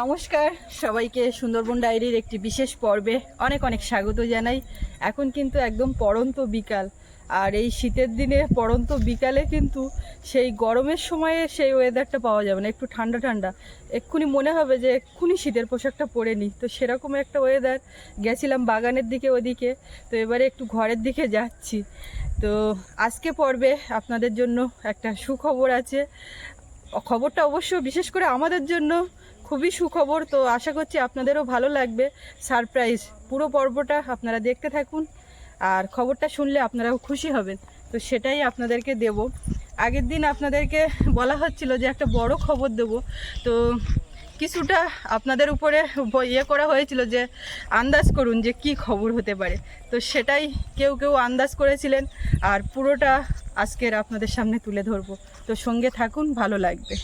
নমস্কার। সবাইকে সুন্দরবন ডায়েরির একটি বিশেষ পর্বে অনেক অনেক স্বাগত জানাই। এখন কিন্তু একদম পড়ন্ত বিকাল। আর এই শীতের দিনে পড়ন্ত বিকালে কিন্তু সেই গরমের সময়ে সেই ওয়েদারটা পাওয়া যাবে না, একটু ঠান্ডা ঠান্ডা। এক্ষুনি মনে হবে যে এক্ষুনি শীতের পোশাকটা পরে নিই। তো সেরকম একটা ওয়েদার গেছিলাম বাগানের দিকে ওদিকে, তো এবারে একটু ঘরের দিকে যাচ্ছি। তো আজকে পর্বে আপনাদের জন্য একটা সুখবর আছে। খবরটা অবশ্য বিশেষ করে আমাদের জন্য খুবই সুখবর, তো আশা করছি আপনাদেরও ভালো লাগবে। সারপ্রাইজ, পুরো পর্বটা আপনারা দেখতে থাকুন, আর খবরটা শুনলে আপনারাও খুশি হবেন। তো সেটাই আপনাদেরকে দেব। আগের দিন আপনাদেরকে বলা হচ্ছিল যে একটা বড় খবর দেব। তো কিছুটা আপনাদের উপরে ইয়ে করা হয়েছিল যে আন্দাজ করুন যে কি খবর হতে পারে। তো সেটাই কেউ কেউ আন্দাজ করেছিলেন, আর পুরোটা আজকের আপনাদের সামনে তুলে ধরবো। তো সঙ্গে থাকুন, ভালো লাগবে।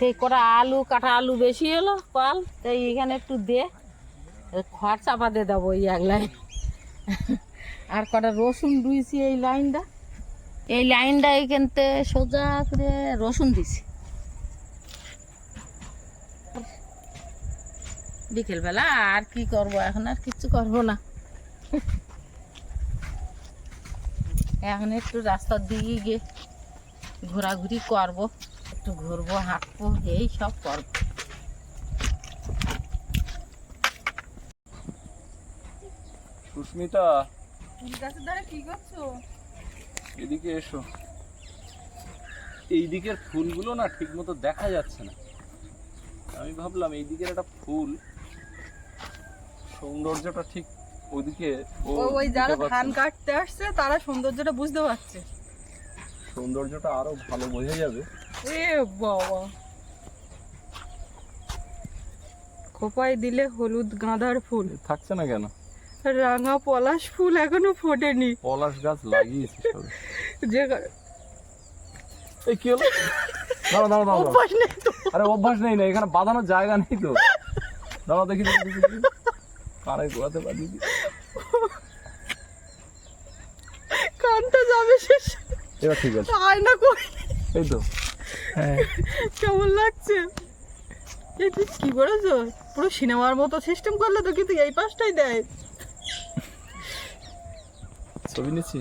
সেই কটা আলু, কাটা আলু বেশি এলো কল। তাই এখানে একটু দে। খড় চাপা দিয়ে দেবো এই এক লাইন। আর কটা রসুন দুইছি এই লাইনটা। এই লাইনটা এইখানতে সোজা করে রসুন দিছি। বিকেলবেলা আর কি করব? এখন আর কিচ্ছু করব না। এখন একটু রাস্তার দিকে গিয়ে ঘোরাঘুরি করব। একটু ঘুরবো হাঁটবো এই সব করব। সুস্মিতা গাছের ধারে কি করছ? এদিকে এসো। এই দিকের ফুলগুলো না ঠিক মতো দেখা যাচ্ছে না। আমি ভাবলাম এই দিকের একটা ফুল সৌন্দর্যটা ঠিক ওদিকে ওই যারা ধান কাটতে আসছে তারা সৌন্দর্যটা বুঝতে পারছে। সৌন্দর্যটা আরও ভালো বোঝা যাবে। এ বাবা। খোপায় দিলে হলুদ গাঁদার ফুল। থাকছে না কেন? রাঙা পলাশ ফুল এখনও ফোটেনি। পলাশ গাছ লাগিয়েছে যে এই কি হলো? দাঁড়াও দাঁড়াও দাঁড়াও। অভ্যাস নেই তো। আরে অভ্যাস নেই না এখানে বাঁধানোর জায়গা নেই তো। দাঁড়াও দেখি গোড়াতে বাঁধিয়ে দিই। কানটা যাবে শেষ। এবার ঠিক আছে। আয়না কই? এই তো। কেমন লাগছে? এটা কি করেছ পুরো সিনেমার মতো সিস্টেম করলে তো কিন্তু এই পাশটাই দেয়। ছবি নিচ্ছি?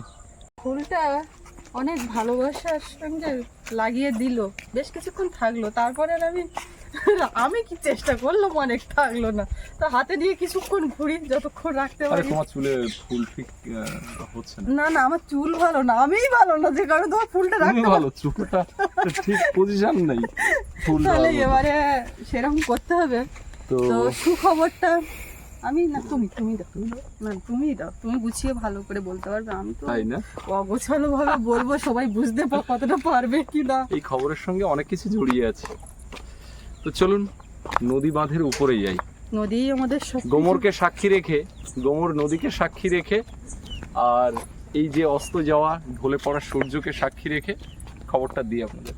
ফুলটা অনেক ভালোবাসার সঙ্গে লাগিয়ে দিল। বেশ কিছুক্ষণ থাকল। তারপরে আর আমি আমি কি চেষ্টা করলাম অনেক থাকল না। তো হাতে দিয়ে কিছুক্ষণ ঘুরি যতক্ষণ রাখতে পারি তোমার চুলে ফুল ঠিক হচ্ছে না। না না আমার চুল ভালো না আমিই ভালো না যে কারণে তোমার ফুলটা রাখতে ভালো চুলটা ঠিক পজিশন নেই। ফুল তাহলে এবারে সেরকম করতে হবে। তো সুখবরটা আমি না তুমি তুমি দাও তুমি। না তুমি দাও তুমি গুছিয়ে ভালো করে বলতে পারবে আমি তো তাই না? অগোছালো ভাবে বলব সবাই বুঝতে কতটা পারবে কি না। এই খবরের সঙ্গে অনেক কিছু জড়িয়ে আছে। তো চলুন নদী বাঁধের উপরে যাই। নদী আমাদের গোমরকে সাক্ষী রেখে গোমর নদীকে সাক্ষী রেখে আর এই যে অস্ত যাওয়া ঢলে পড়া সূর্যকে সাক্ষী রেখে খবরটা দিই আপনাদের।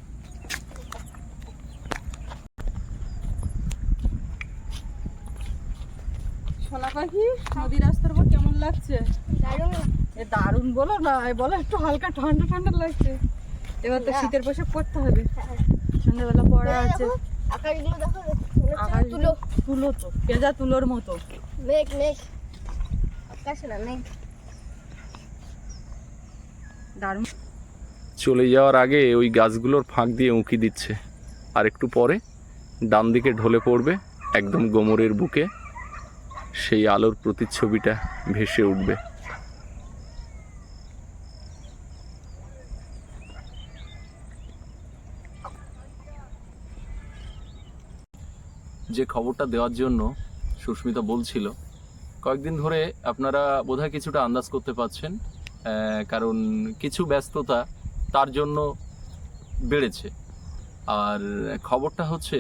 সোনা পাখি নদী রাস্তার কেমন লাগছে? এ দারুণ বলো না এ বলো একটু হালকা ঠান্ডা ঠান্ডা লাগছে। এবার তো শীতের পোশাক পরতে হবে। সন্ধ্যাবেলা পড়া আছে। আকাশগুলো দেখো আকাশ তুলো তুলো তো পেঁজা তুলোর মতো। মেঘ মেঘ। আকাশে না মেঘ। দারুণ। চলে যাওয়ার আগে ওই গাছগুলোর ফাঁক দিয়ে উঁকি দিচ্ছে। আর একটু পরে ডান দিকে ঢলে পড়বে একদম গোমরের বুকে। সেই আলোর প্রতিচ্ছবিটা ভেসে উঠবে। যে খবরটা দেওয়ার জন্য সুস্মিতা বলছিল, কয়েকদিন ধরে আপনারা বোধহয় কিছুটা আন্দাজ করতে পারছেন কারণ কিছু ব্যস্ততা তার জন্য বেড়েছে। আর খবরটা হচ্ছে,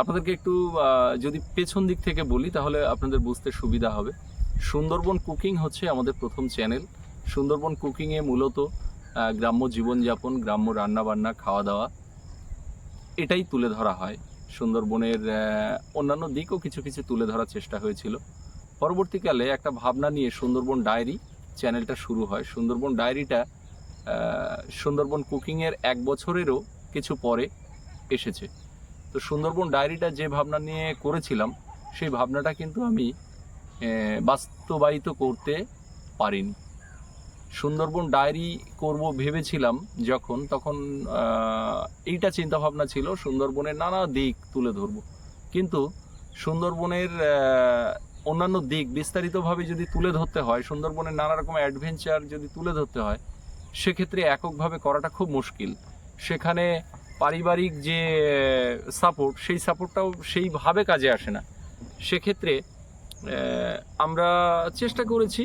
আপনাদেরকে একটু যদি পেছন দিক থেকে বলি, তাহলে আপনাদের বুঝতে সুবিধা হবে। সুন্দরবন কুকিং হচ্ছে আমাদের প্রথম চ্যানেল। সুন্দরবন কুকিংয়ে মূলত গ্রাম্য জীবনযাপন, গ্রাম্য রান্নাবান্না, খাওয়া দাওয়া, এটাই তুলে ধরা হয়। সুন্দরবনের অন্যান্য দিকও কিছু কিছু তুলে ধরার চেষ্টা হয়েছিল। পরবর্তীকালে একটা ভাবনা নিয়ে সুন্দরবন ডায়েরি চ্যানেলটা শুরু হয়। সুন্দরবন ডায়েরিটা সুন্দরবন কুকিংয়ের এক বছরেরও কিছু পরে এসেছে। তো সুন্দরবন ডায়েরিটা যে ভাবনা নিয়ে করেছিলাম, সেই ভাবনাটা কিন্তু আমি বাস্তবায়িত করতে পারিনি। সুন্দরবন ডায়েরি করব ভেবেছিলাম যখন, তখন এইটা চিন্তা ভাবনা ছিল, সুন্দরবনের নানা দিক তুলে ধরব। কিন্তু সুন্দরবনের অন্যান্য দিক বিস্তারিতভাবে যদি তুলে ধরতে হয়, সুন্দরবনের নানা রকম অ্যাডভেঞ্চার যদি তুলে ধরতে হয়, সেক্ষেত্রে এককভাবে করাটা খুব মুশকিল। সেখানে পারিবারিক যে সাপোর্ট সেই সাপোর্টটাও সেইভাবে কাজে আসে না। সেক্ষেত্রে আমরা চেষ্টা করেছি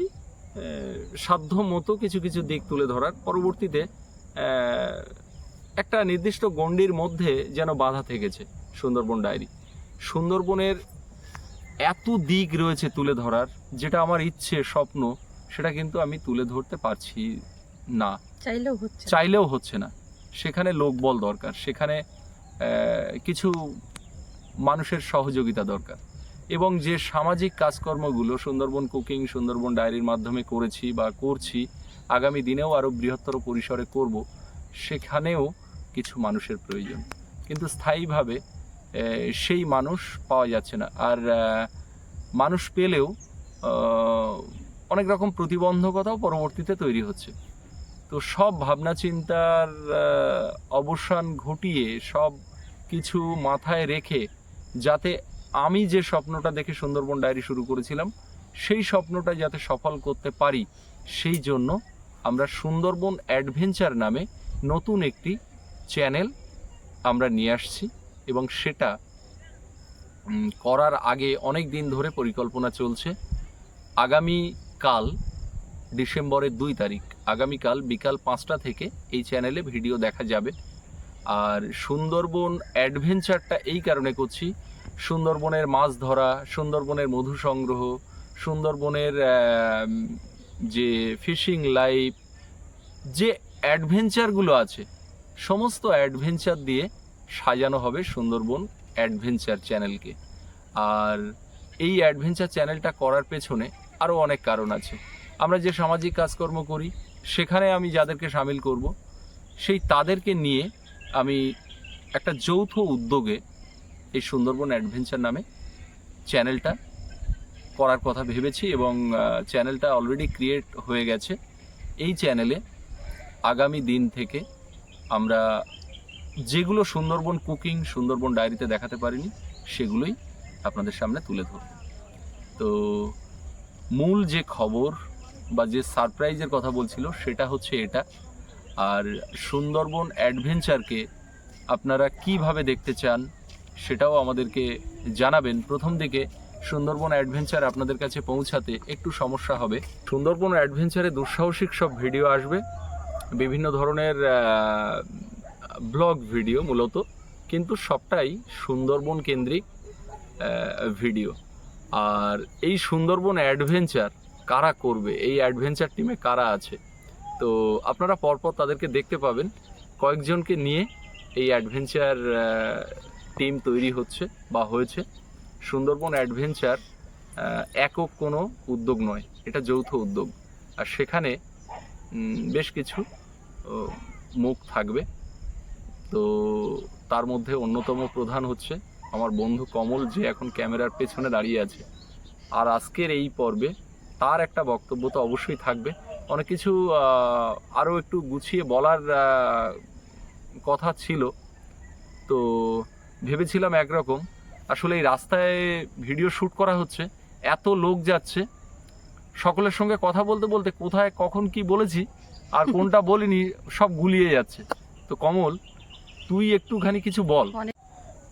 সাধ্য মতো কিছু কিছু দিক তুলে ধরার। পরবর্তীতে একটা নির্দিষ্ট গণ্ডির মধ্যে যেন বাধা থেকেছে সুন্দরবন ডায়েরি। সুন্দরবনের এত দিক রয়েছে তুলে ধরার যেটা আমার ইচ্ছে স্বপ্ন সেটা কিন্তু আমি তুলে ধরতে পারছি না। চাইলেও হচ্ছে না। চাইলেও হচ্ছে না। সেখানে লোকবল দরকার সেখানে কিছু মানুষের সহযোগিতা দরকার। এবং যে সামাজিক কাজকর্মগুলো সুন্দরবন কুকিং, সুন্দরবন ডায়েরির মাধ্যমে করেছি বা করছি, আগামী দিনেও আরও বৃহত্তর পরিসরে করব, সেখানেও কিছু মানুষের প্রয়োজন। কিন্তু স্থায়ীভাবে সেই মানুষ পাওয়া যাচ্ছে না। আর মানুষ পেলেও অনেক রকম প্রতিবন্ধকতাও পরবর্তীতে তৈরি হচ্ছে। তো সব ভাবনা চিন্তার অবসান ঘটিয়ে সব কিছু মাথায় রেখে যাতে আমি যে স্বপ্নটা দেখে সুন্দরবন ডায়েরি শুরু করেছিলাম, সেই স্বপ্নটা যাতে সফল করতে পারি, সেই জন্য আমরা সুন্দরবন অ্যাডভেঞ্চার নামে নতুন একটি চ্যানেল আমরা নিয়ে আসছি এবং সেটা করার আগে অনেক দিন ধরে পরিকল্পনা চলছে। আগামী কাল ডিসেম্বরের দুই তারিখ, আগামীকাল বিকাল পাঁচটা থেকে এই চ্যানেলে ভিডিও দেখা যাবে। আর সুন্দরবন অ্যাডভেঞ্চারটা এই কারণে করছি সুন্দরবনের মাছ ধরা, সুন্দরবনের মধু সংগ্রহ, সুন্দরবনের যে ফিশিং লাইফ, যে অ্যাডভেঞ্চারগুলো আছে, সমস্ত অ্যাডভেঞ্চার দিয়ে সাজানো হবে সুন্দরবন অ্যাডভেঞ্চার চ্যানেলকে। আর এই অ্যাডভেঞ্চার চ্যানেলটা করার পেছনে আরও অনেক কারণ আছে। আমরা যে সামাজিক কাজকর্ম করি, সেখানে আমি যাদেরকে সামিল করব, সেই তাদেরকে নিয়ে আমি একটা যৌথ উদ্যোগে এই সুন্দরবন অ্যাডভেঞ্চার নামে চ্যানেলটা করার কথা ভেবেছি এবং চ্যানেলটা অলরেডি ক্রিয়েট হয়ে গেছে। এই চ্যানেলে আগামী দিন থেকে আমরা যেগুলো সুন্দরবন কুকিং সুন্দরবন ডায়েরিতে দেখাতে পারিনি, সেগুলোই আপনাদের সামনে তুলে ধরব। তো মূল যে খবর বা যে সারপ্রাইজের কথা বলছিল, সেটা হচ্ছে এটা। আর সুন্দরবন অ্যাডভেঞ্চারকে আপনারা কীভাবে দেখতে চান সেটাও আমাদেরকে জানাবেন। প্রথম দিকে সুন্দরবন অ্যাডভেঞ্চার আপনাদের কাছে পৌঁছাতে একটু সমস্যা হবে। সুন্দরবন অ্যাডভেঞ্চারে দুঃসাহসিক সব ভিডিও আসবে, বিভিন্ন ধরনের ব্লগ ভিডিও মূলত, কিন্তু সবটাই সুন্দরবন কেন্দ্রিক ভিডিও। আর এই সুন্দরবন অ্যাডভেঞ্চার কারা করবে, এই অ্যাডভেঞ্চার টিমে কারা আছে, তো আপনারা পরপর তাদেরকে দেখতে পাবেন। কয়েকজনকে নিয়ে এই অ্যাডভেঞ্চার টিম তৈরি হচ্ছে বা হয়েছে। সুন্দরবন অ্যাডভেঞ্চার একক কোনো উদ্যোগ নয়, এটা যৌথ উদ্যোগ। আর সেখানে বেশ কিছু মুখ থাকবে। তো তার মধ্যে অন্যতম প্রধান হচ্ছে আমার বন্ধু কমল, যে এখন ক্যামেরার পেছনে দাঁড়িয়ে আছে। আর আজকের এই পর্বে তার একটা বক্তব্য তো অবশ্যই থাকবে। অনেক কিছু আরও একটু গুছিয়ে বলার কথা ছিল। তো ভেবেছিলাম একরকম। আসলে এই রাস্তায় ভিডিও শ্যুট করা হচ্ছে এত লোক যাচ্ছে সকলের সঙ্গে কথা বলতে বলতে কোথায় কখন কি বলেছি আর কোনটা বলিনি সব গুলিয়ে যাচ্ছে। তো কমল তুই একটুখানি কিছু বল।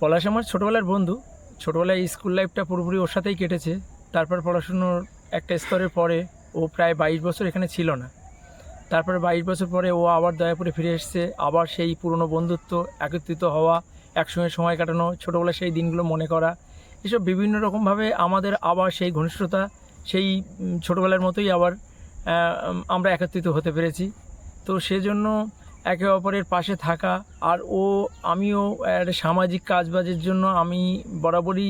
পলাশ আমার ছোটোবেলার বন্ধু। ছোটোবেলায় স্কুল লাইফটা পুরোপুরি ওর সাথেই কেটেছে। তারপর পড়াশুনোর একটা স্তরের পরে ও প্রায় বাইশ বছর এখানে ছিল না। তারপরে বাইশ বছর পরে ও আবার দয়াপুরে ফিরে এসছে। আবার সেই পুরনো বন্ধুত্ব একত্রিত হওয়া একসঙ্গে সময় কাটানো, ছোটোবেলার সেই দিনগুলো মনে করা, এসব বিভিন্ন রকমভাবে আমাদের আবার সেই ঘনিষ্ঠতা, সেই ছোটোবেলার মতোই আবার আমরা একত্রিত হতে পেরেছি। তো সেজন্য একে অপরের পাশে থাকা আর ও, আমিও একটা সামাজিক কাজবাজের জন্য আমি বরাবরই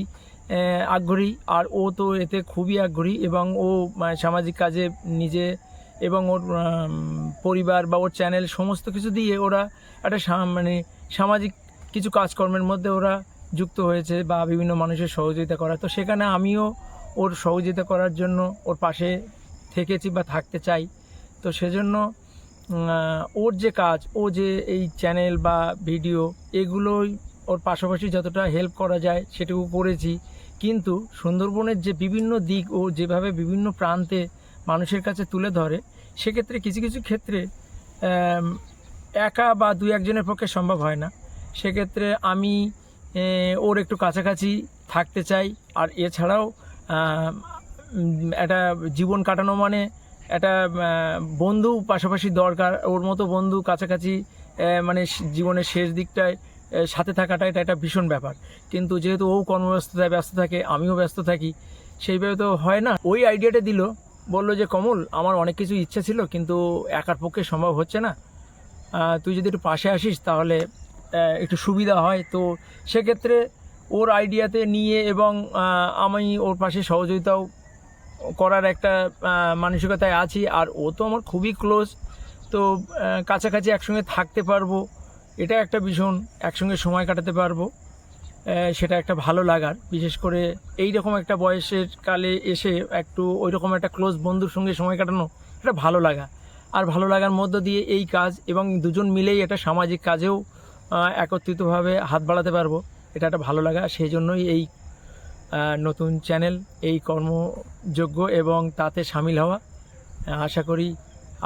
আগ্রহী। আর ও তো এতে খুবই আগ্রহী এবং ও সামাজিক কাজে নিজে এবং ওর পরিবার বা ওর চ্যানেল সমস্ত কিছু দিয়ে ওরা একটা মানে সামাজিক কিছু কাজকর্মের মধ্যে ওরা যুক্ত হয়েছে বা বিভিন্ন মানুষের সহযোগিতা করা তো সেখানে আমিও ওর সহযোগিতা করার জন্য ওর পাশে থেকেছি বা থাকতে চাই। তো সেজন্য ওর যে কাজ, ও যে এই চ্যানেল বা ভিডিও, এগুলোই ওর পাশাপাশি যতটা হেল্প করা যায় সেটুকু করেছি। কিন্তু সুন্দরবনের যে বিভিন্ন দিক ও যেভাবে বিভিন্ন প্রান্তে মানুষের কাছে তুলে ধরে, সেক্ষেত্রে কিছু কিছু ক্ষেত্রে একা বা দুই একজনের পক্ষে সম্ভব হয় না। সেক্ষেত্রে আমি ওর একটু কাছাকাছি থাকতে চাই। আর এছাড়াও একটা জীবন কাটানো মানে একটা বন্ধু পাশাপাশি দরকার। ওর মতো বন্ধু কাছাকাছি মানে জীবনের শেষ দিকটায় সাথে থাকাটা এটা একটা ভীষণ ব্যাপার। কিন্তু যেহেতু ও কর্মব্যস্ততায় ব্যস্ত থাকে, আমিও ব্যস্ত থাকি, সেইভাবে তো হয় না। ওই আইডিয়াটা দিল, বলল যে, কমল, আমার অনেক কিছু ইচ্ছা ছিল, কিন্তু একার পক্ষে সম্ভব হচ্ছে না। তুই যদি একটু পাশে আসিস, তাহলে একটু সুবিধা হয়, তো সেক্ষেত্রে ওর আইডিয়াতে নিয়ে এবং আমি ওর পাশে সহযোগিতাও করার একটা মানসিকতায় আছি। আর ও তো আমার খুবই ক্লোজ তো কাছাকাছি একসঙ্গে থাকতে পারব, এটা একটা ভীষণ একসঙ্গে সময় কাটাতে পারব সেটা একটা ভালো লাগার। বিশেষ করে এই রকম একটা বয়সের কালে এসে একটু ওই রকম একটা ক্লোজ বন্ধুর সঙ্গে সময় কাটানো, এটা ভালো লাগা। আর ভালো লাগার মধ্য দিয়ে এই কাজ এবং দুজন মিলেই এটা সামাজিক কাজেও একত্রিতভাবে হাত বাড়াতে পারব। এটা একটা ভালো লাগা। সেই জন্যই এই নতুন চ্যানেল এই কর্মযোগ্য এবং তাতে সামিল হওয়া আশা করি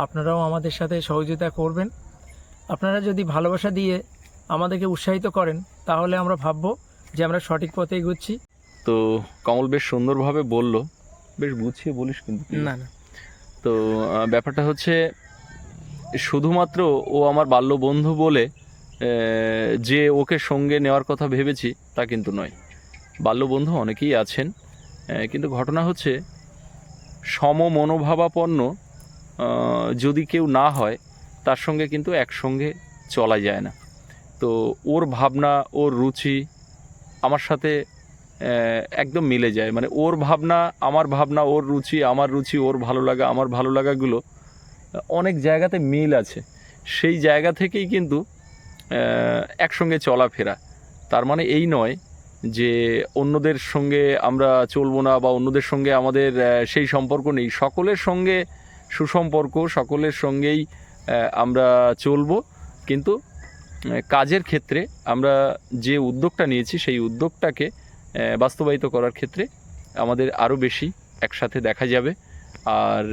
আপনারাও আমাদের সাথে সহযোগিতা করবেন। আপনারা যদি ভালোবাসা দিয়ে আমাদেরকে উৎসাহিত করেন তাহলে আমরা ভাববো যে আমরা সঠিক পথে এগোচ্ছি। তো কমল বেশ সুন্দরভাবে বলল। বেশ গুছিয়ে বলিস কিন্তু না না। তো ব্যাপারটা হচ্ছে শুধুমাত্র ও আমার বাল্য বন্ধু বলে যে ওকে সঙ্গে নেওয়ার কথা ভেবেছি, তা কিন্তু নয়। বাল্য বন্ধু অনেকেই আছেন কিন্তু ঘটনা হচ্ছে সম মনোভাবাপন্ন যদি কেউ না হয়, তার সঙ্গে কিন্তু একসঙ্গে চলা যায় না। তো ওর ভাবনা, ওর রুচি আমার সাথে একদম মিলে যায়। মানে ওর ভাবনা, আমার ভাবনা, ওর রুচি, আমার রুচি, ওর ভালো লাগা, আমার ভালো লাগাগুলো, অনেক জায়গাতে মিল আছে। সেই জায়গা থেকেই কিন্তু একসঙ্গে চলাফেরা। তার মানে এই নয় যে অন্যদের সঙ্গে আমরা চলবো না বা অন্যদের সঙ্গে আমাদের সেই সম্পর্ক নেই। সকলের সঙ্গে সুসম্পর্ক, সকলের সঙ্গেই আমরা চলবো। কিন্তু কাজের ক্ষেত্রে আমরা যে উদ্যোগটা নিয়েছি, সেই উদ্যোগটাকে বাস্তবায়িত করার ক্ষেত্রে আমাদের আরও বেশি একসাথে দেখা যাবে। আর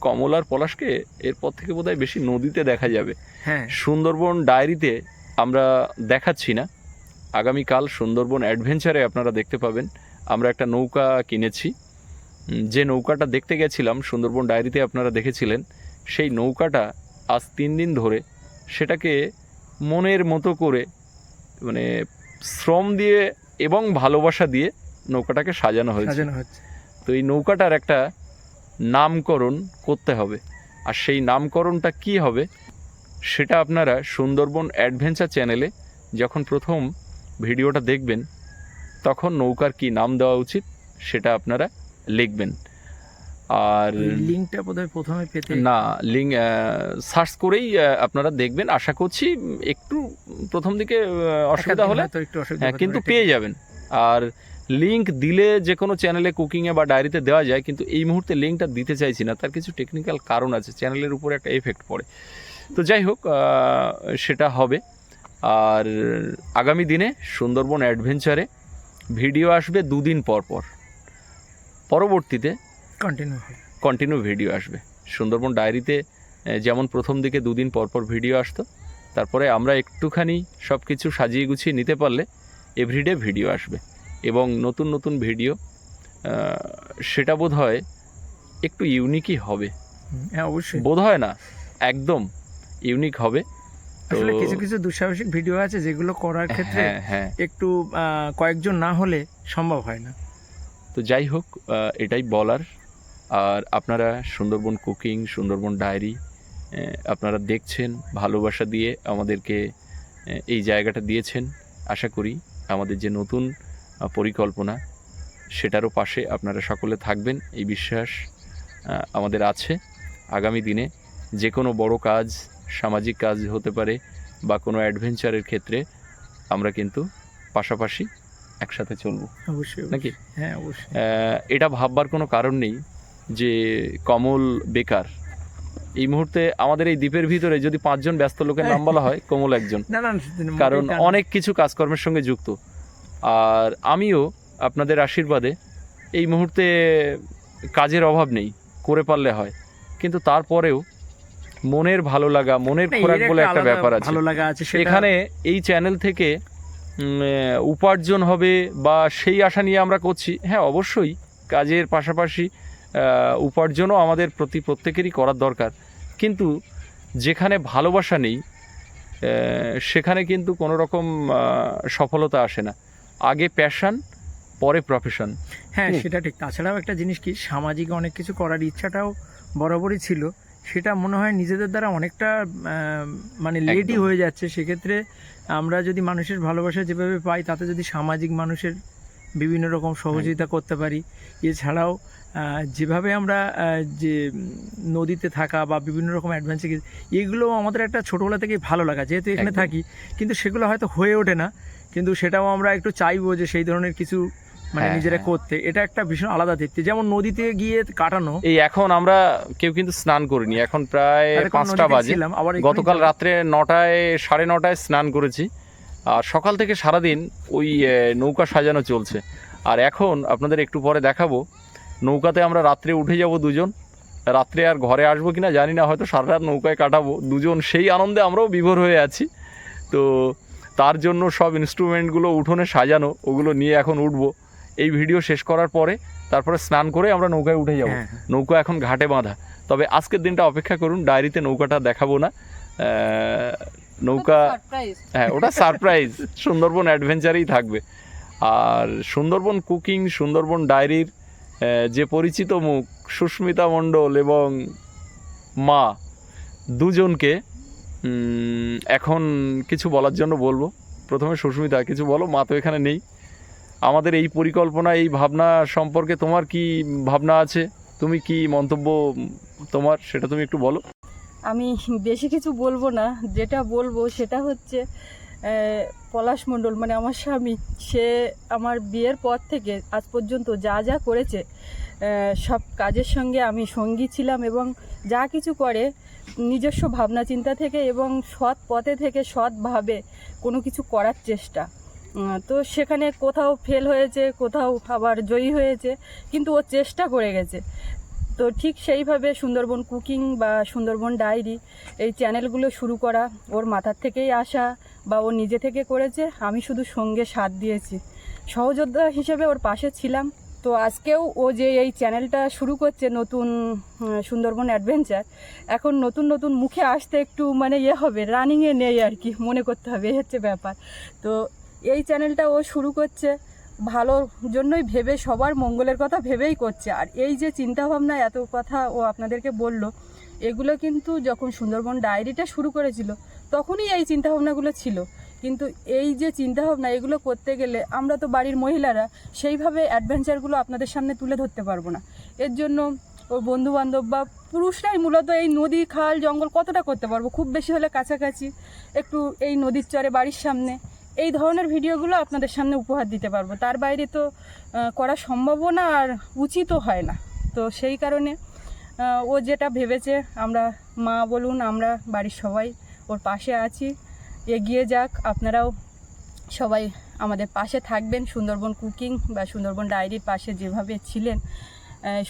কমল আর পলাশকে এরপর থেকে বোধহয় বেশি নদীতে দেখা যাবে। হ্যাঁ। সুন্দরবন ডায়েরিতে আমরা দেখাচ্ছি না। আগামীকাল সুন্দরবন অ্যাডভেঞ্চারে আপনারা দেখতে পাবেন। আমরা একটা নৌকা কিনেছি। যে নৌকাটা দেখতে গেছিলাম সুন্দরবন ডায়েরিতে আপনারা দেখেছিলেন সেই নৌকাটা আজ তিন দিন ধরে সেটাকে মনের মতো করে মানে শ্রম দিয়ে এবং ভালোবাসা দিয়ে নৌকাটাকে সাজানো হয়েছে। তো এই নৌকাটার একটা নামকরণ করতে হবে। আর সেই নামকরণটা কি হবে সেটা আপনারা সুন্দরবন অ্যাডভেঞ্চার চ্যানেলে যখন প্রথম ভিডিওটা দেখবেন তখন নৌকার কি নাম দেওয়া উচিত সেটা আপনারা লিখবেন। আর লিঙ্কটা বোধহয় প্রথমে পেতে না লিঙ্ক সার্চ করেই আপনারা দেখবেন। আশা করছি একটু প্রথম দিকে অসুবিধা হলে একটু অসুবিধা হ্যাঁ কিন্তু পেয়ে যাবেন। আর লিংক দিলে যে কোনো চ্যানেলে কুকিংয়ে বা ডায়েরিতে দেওয়া যায় কিন্তু এই মুহূর্তে লিঙ্কটা দিতে চাইছি না। তার কিছু টেকনিক্যাল কারণ আছে চ্যানেলের উপরে একটা এফেক্ট পড়ে। তো যাই হোক সেটা হবে। আর আগামী দিনে সুন্দরবন অ্যাডভেঞ্চারে ভিডিও আসবে দুদিন পর পর। পরবর্তীতে কন্টিনিউ কন্টিনিউ ভিডিও আসবে। সুন্দরবন ডায়েরিতে যেমন প্রথম দিকে দুদিন পর পর ভিডিও আসতো তারপরে আমরা একটুখানি সব কিছু সাজিয়ে গুছিয়ে নিতে পারলে এভরিডে ভিডিও আসবে। এবং নতুন নতুন ভিডিও সেটা বোধ হয় একটু ইউনিকই হবে। হ্যাঁ অবশ্যই। বোধ হয় না একদম ইউনিক হবে। আসলে কিছু কিছু দুঃসাহসিক ভিডিও আছে যেগুলো করার ক্ষেত্রে হ্যাঁ হ্যাঁ। একটু কয়েকজন না হলে সম্ভব হয় না। তো যাই হোক এটাই বলার। আর আপনারা সুন্দরবন কুকিং সুন্দরবন ডায়েরি আপনারা দেখছেন ভালোবাসা দিয়ে আমাদেরকে এই জায়গাটা দিয়েছেন। আশা করি আমাদের যে নতুন পরিকল্পনা সেটারও পাশে আপনারা সকলে থাকবেন এই বিশ্বাস আমাদের আছে। আগামী দিনে যে কোনো বড় কাজ সামাজিক কাজ হতে পারে বা কোনো অ্যাডভেঞ্চারের ক্ষেত্রে আমরা কিন্তু পাশাপাশি একসাথে চলবো। অবশ্যই নাকি? হ্যাঁ অবশ্যই। এটা ভাববার কোনো কারণ নেই যে কমল বেকার। এই মুহূর্তে আমাদের এই দ্বীপের ভিতরে যদি পাঁচজন ব্যস্ত লোকের নাম বলা হয় কমল একজন। কারণ। অনেক কিছু কাজকর্মের সঙ্গে যুক্ত। আর আমিও আপনাদের আশীর্বাদে এই মুহূর্তে কাজের অভাব নেই করে পারলে হয়। কিন্তু তারপরেও মনের ভালো লাগা মনের খোরাক বলে একটা ব্যাপার আছে। ভালো লাগা আছে এখানে এই চ্যানেল থেকে উপার্জন হবে বা সেই আশা নিয়ে আমরা করছি হ্যাঁ অবশ্যই কাজের পাশাপাশি উপার্জনও আমাদের প্রতি প্রত্যেকেরই করার দরকার। কিন্তু যেখানে ভালোবাসা নেই সেখানে কিন্তু কোনো রকম সফলতা আসে না। আগে প্যাশন পরে প্রফেশন হ্যাঁ সেটা ঠিক। তাছাড়াও একটা জিনিস কি সামাজিক অনেক কিছু করার ইচ্ছাটাও বরাবরই ছিল। সেটা মনে হয় নিজেদের দ্বারা অনেকটা মানে লেটই হয়ে যাচ্ছে। সেক্ষেত্রে আমরা যদি মানুষের ভালোবাসা যেভাবে পাই তাতে যদি সামাজিক মানুষের বিভিন্ন রকম সহযোগিতা করতে পারি। এছাড়াও যেভাবে আমরা যে নদীতে থাকা বা বিভিন্ন রকম অ্যাডভেঞ্চার এগুলো আমাদের একটা ছোটোবেলা থেকেই ভালো লাগা যেহেতু এখানে থাকি। কিন্তু সেগুলো হয়তো হয়ে ওঠে না। কিন্তু সেটাও আমরা একটু চাইব যে সেই ধরনের কিছু মানে হ্যাঁ, নিজেরা হ্যাঁ। করতে। এটা একটা ভীষণ আলাদা তৃপ্তি। যেমন নদীতে গিয়ে কাটানো। এই এখন আমরা কেউ কিন্তু স্নান করিনি। এখন প্রায় পাঁচটা বাজে। আবার গতকাল রাত্রে নটায় সাড়ে নটায় স্নান করেছি। আর সকাল থেকে সারাদিন ওই নৌকা সাজানো চলছে। আর এখন আপনাদের একটু পরে দেখাবো নৌকাতে আমরা রাত্রে উঠে যাব দুজন। রাত্রে আর ঘরে আসব কিনা জানি না হয়তো সারা রাত নৌকায় কাটাবো। দুজন সেই আনন্দে আমরাও বিভোর হয়ে আছি। তো তার জন্য সব ইনস্ট্রুমেন্টগুলো উঠোনে সাজানো ওগুলো নিয়ে এখন উঠবো। এই ভিডিও শেষ করার পরে তারপরে স্নান করে আমরা নৌকায় উঠে যাব। হ্যাঁ, হ্যাঁ। নৌকা এখন ঘাটে বাঁধা। তবে আজকের দিনটা অপেক্ষা করুন ডায়েরিতে নৌকাটা দেখাবো না। নৌকা হ্যাঁ ওটা সারপ্রাইজ সুন্দরবন অ্যাডভেঞ্চারেই থাকবে। আর সুন্দরবন কুকিং সুন্দরবন ডায়েরির যে পরিচিত মুখ, সুস্মিতা মণ্ডল এবং মা দুজনকে এখন কিছু বলার জন্য বলব। প্রথমে সুস্মিতা, কিছু বলো, মা তো এখানে নেই। আমাদের এই পরিকল্পনা, এই ভাবনা সম্পর্কে তোমার কি ভাবনা আছে? তুমি কি মন্তব্য তোমার, সেটা তুমি একটু বলো। আমি বেশি কিছু বলব না। যেটা বলব সেটা হচ্ছে পলাশ মণ্ডল মানে আমার স্বামী, সে আমার বিয়ের পর থেকে আজ পর্যন্ত যা যা করেছে সব কাজের সঙ্গে আমি সঙ্গী ছিলাম এবং যা কিছু করে নিজস্ব ভাবনা চিন্তা থেকে এবং সৎ পথে থেকে সৎভাবে কোনো কিছু করার চেষ্টা। তো সেখানে কোথাও ফেল হয়েছে, কোথাও আবার জয়ী হয়েছে, কিন্তু ও চেষ্টা করে গেছে। তো ঠিক সেইভাবে সুন্দরবন কুকিং বা সুন্দরবন ডায়েরি এই চ্যানেলগুলো শুরু করা ওর মাথার থেকেই আসা বা ও নিজে থেকে করেছে, আমি শুধু সঙ্গে সাথ দিয়েছি। সহযোদ্ধা হিসেবে ওর পাশে ছিলাম। তো আজকেও ও যে এই চ্যানেলটা শুরু করছে নতুন সুন্দরবন অ্যাডভেঞ্চার, এখন নতুন নতুন মুখে আসতে একটু মানে ইয়ে হবে রানিংয়ে নেই আর কি, মনে করতে হবে এই হচ্ছে ব্যাপার। তো এই চ্যানেলটা ও শুরু করছে ভালোর জন্যই ভেবে, সবার মঙ্গলের কথা ভেবেই করছে। আর এই যে চিন্তাভাবনা, এত কথা ও আপনাদেরকে বলল, এগুলো কিন্তু যখন সুন্দরবন ডায়েরিটা শুরু করেছিল তখনই এই চিন্তাভাবনাগুলো ছিল। কিন্তু এই যে চিন্তাভাবনা, এগুলো করতে গেলে আমরা তো বাড়ির মহিলারা সেইভাবে অ্যাডভেঞ্চারগুলো আপনাদের সামনে তুলে ধরতে পারব না। এর জন্য ওর বন্ধু বান্ধব বা পুরুষরাই মূলত এই নদী খাল, জঙ্গল কতটা করতে পারব? খুব বেশি হলে কাছাকাছি, একটু এই নদীর চরে বাড়ির সামনে। এই ধরনের ভিডিওগুলো আপনাদের সামনে উপহার দিতে পারব। তার বাইরে তো করা সম্ভবও না আর উচিতও হয় না। তো সেই কারণে ও যেটা ভেবেছে, আমরা মা বলুন, আমরা বাড়ির সবাই ওর পাশে আছি। এগিয়ে যাক আপনারাও সবাই আমাদের পাশে থাকবেন। সুন্দরবন কুকিং বা সুন্দরবন ডায়েরির পাশে যেভাবে ছিলেন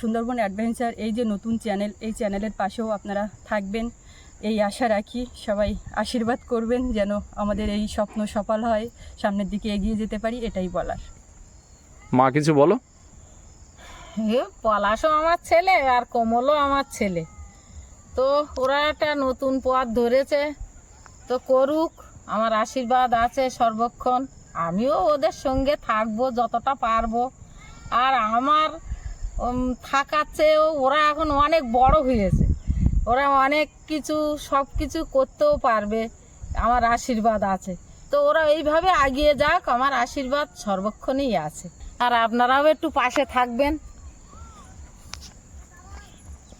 সুন্দরবন অ্যাডভেঞ্চার এই যে নতুন চ্যানেল এই চ্যানেলের পাশেও আপনারা থাকবেন। এই আশা রাখি সবাই আশীর্বাদ করবেন যেন আমাদের এই স্বপ্ন সফল হয় সামনের দিকে এগিয়ে যেতে পারি এটাই বলার। মা কিছু বলো? পলাশও আমার ছেলে আর কমলও আমার ছেলে। তো ওরা একটা নতুন পথ ধরেছে তো করুক আমার আশীর্বাদ আছে সর্বক্ষণ। আমিও ওদের সঙ্গে থাকব যতটা পারব। আর আমার থাকার চেয়েও ওরা এখন অনেক বড় হয়েছে। ওরা অনেক কিছু সব কিছু করতেও পারবে আমার আশীর্বাদ আছে। তো ওরা এইভাবে এগিয়ে যাক আমার আশীর্বাদ সর্বক্ষণই আছে। আর আপনারাও একটু পাশে থাকবেন।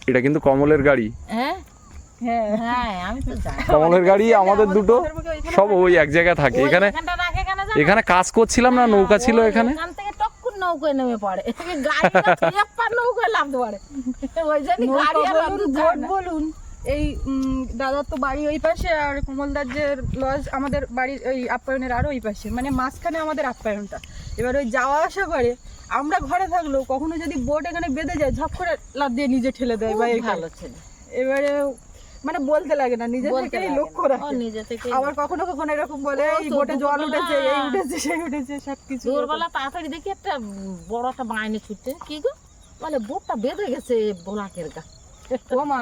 এটা কিন্তু কমলের গাড়ি। হ্যাঁ? কমলের গাড়ি আমাদের দুটো সব ওই এক জায়গায় থাকে। এখানে? এখানে কাজ করছিলাম না নৌকা ছিল এখানে। নৌকায় নেমে পড়ে। নৌকায় ওই জন্য আর নৌকা বলুন, এই দাদার তো বাড়ি ওই পাশে আর কমলদার যে লজ আমাদের বাড়ির ওই আপ্যায়নের আরও ওই পাশে। মানে মাঝখানে আমাদের আপ্যায়নটা। এবার ওই যাওয়া আসা করে আমরা ঘরে থাকলেও কখনো যদি বোট এখানে বেঁধে যায় ঝপ করে লাভ দিয়ে নিজে ঠেলে দেয় বা এখানে। ভালো ছেলে। এবারে মানে বলতে লাগে না নিজে থেকে লক্ষ্য রাখে। নিজে থেকে আবার কখনো কখনো এরকম বলে এই বোটে জল উঠেছে এই উঠেছে সেই উঠেছে সবকিছু দুপুরবেলা তাড়াতাড়ি দেখি একটা বড় একটা বাইনে ছুটছে। কি গো? বলে বোটটা বেঁধে গেছে বোলাকের গা। ও মা।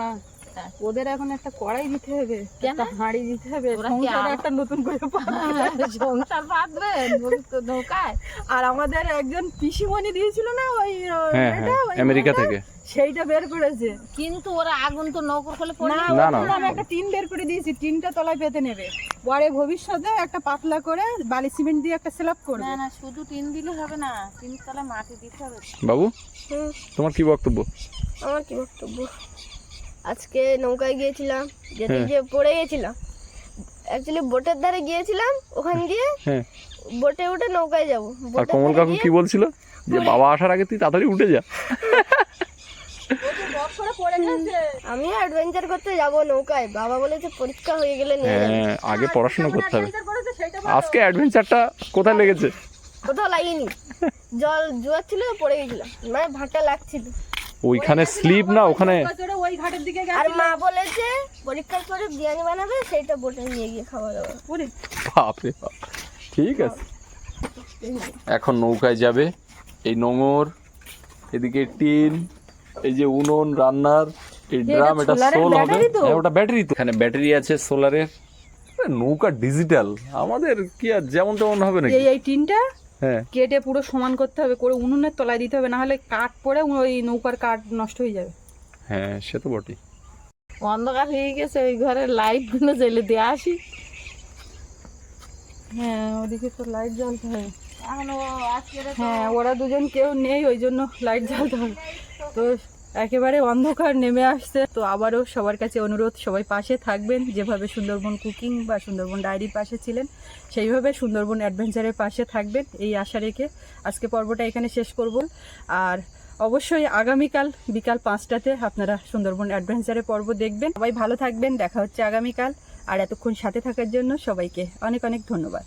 ওদের এখন একটা কড়াই দিতে হবে একটা হাঁড়ি দিতে হবে সংসারে একটা নতুন করে সংসার বাঁধবে নৌ- নৌকায়। আর আমাদের একজন পিসিমণি দিয়েছিল না ওই হ্যাঁ হ্যাঁ আমেরিকা থেকে। সেইটা বের করেছে। কিন্তু ওরা আগুন তো নৌকোর খোলে না না, আমি একটা টিন বের করে দিয়েছি টিনটা তলায় পেতে নেবে। পরে ভবিষ্যতে একটা পাতলা করে বালি সিমেন্ট দিয়ে একটা স্ল্যাব করবে। না না শুধু টিন দিলে হবে না তিন তলা মাটি দিতে হবে। বাবু তোমার কি বক্তব্য? আমার কি বক্তব্য? আজকে নৌকায় গিয়েছিলাম যেতে হ্যাঁ। যে পড়ে গেছিলাম অ্যাকচুয়ালি বোটের ধারে গিয়েছিলাম ওখান দিয়ে হ্যাঁ। বোটে উঠে নৌকায় যাব। আর কমল কাকু কি বলছিল? যে বাবা আসার আগে তুই তাড়াতাড়ি উঠে যা। আমি অ্যাডভেঞ্চার করতে যাব নৌকায়। বাবা বলেছে পরীক্ষা হয়ে গেলে নিয়ে হ্যাঁ আগে পড়াশোনা করতে হবে। আজকে অ্যাডভেঞ্চারটা কোথায় লেগেছে? কোথাও লাগিনি। জল জোয়ার ছিল পড়ে গেছিলাম। মানে ভাটা লাগছিল। ওইখানে স্লিপ না ওখানে ওই ঘাটের দিকে আর মা বলেছে পরীক্ষার পরে বিরিয়ানি বানাবে সেইটা বোটে নিয়ে গিয়ে খাওয়া দাওয়া। বাপরে বাপ। ঠিক আছে। এখন নৌকায় যাবে। এই নোঙর এদিকে টিন এই যে উনুন রান্নার এই ড্রাম এটা সোল হবে। হ্যাঁ ওটা ব্যাটারি তো। এখানে ব্যাটারি আছে সোলারের। নৌকা ডিজিটাল। আমাদের কি আর যেমন তেমন হবে নাকি? এই এই টিনটা কেটে পুরো সমান করতে হবে করে উনুনের তলায় দিতে হবে না হলে কাঠ পড়ে ওই নৌকার কাঠ নষ্ট হয়ে যাবে। হ্যাঁ সে তো বটে অন্ধকার হয়ে গেছে ওই ঘরের লাইটগুলো জ্বেলে দিয়ে আসি। হ্যাঁ ওদিকে তো লাইট জ্বলতে হবে এখন হ্যাঁ ওরা দুজন কেউ নেই ওই জন্য লাইট জ্বালতে হবে তো একেবারে অন্ধকার নেমে আসছে। তো আবারও সবার কাছে অনুরোধ, সবাই পাশে থাকবেন। যেভাবে সুন্দরবন কুকিং বা সুন্দরবন ডায়েরির পাশে ছিলেন, সেইভাবে সুন্দরবন অ্যাডভেঞ্চারের পাশে থাকবেন এই আশা রেখে আজকে পর্বটা এখানে শেষ করব। আর অবশ্যই আগামীকাল বিকাল পাঁচটাতে আপনারা সুন্দরবন অ্যাডভেঞ্চারের পর্ব দেখবেন। সবাই ভালো থাকবেন, দেখা হচ্ছে আগামীকাল। আর এতক্ষণ সাথে থাকার জন্য সবাইকে অনেক অনেক ধন্যবাদ।